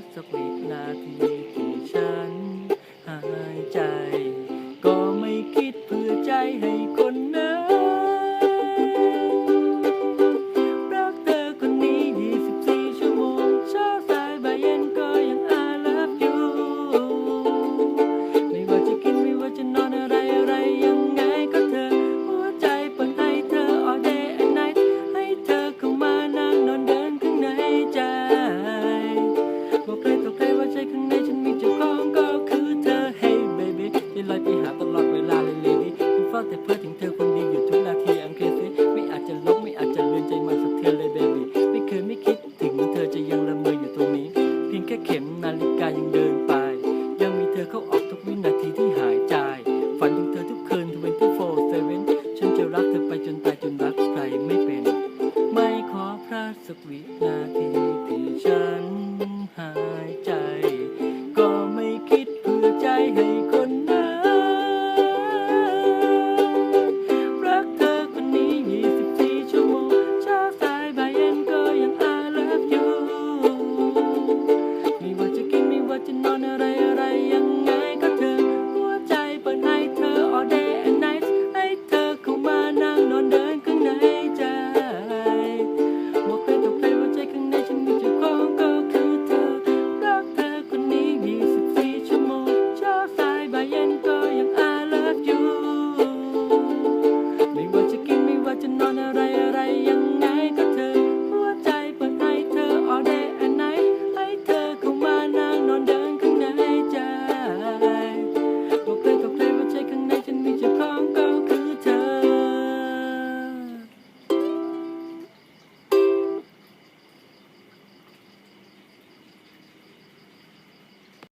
กสักวินาทีที่ฉัน หายใจ ก็ไม่คิดเพื่อใจให้คน Quý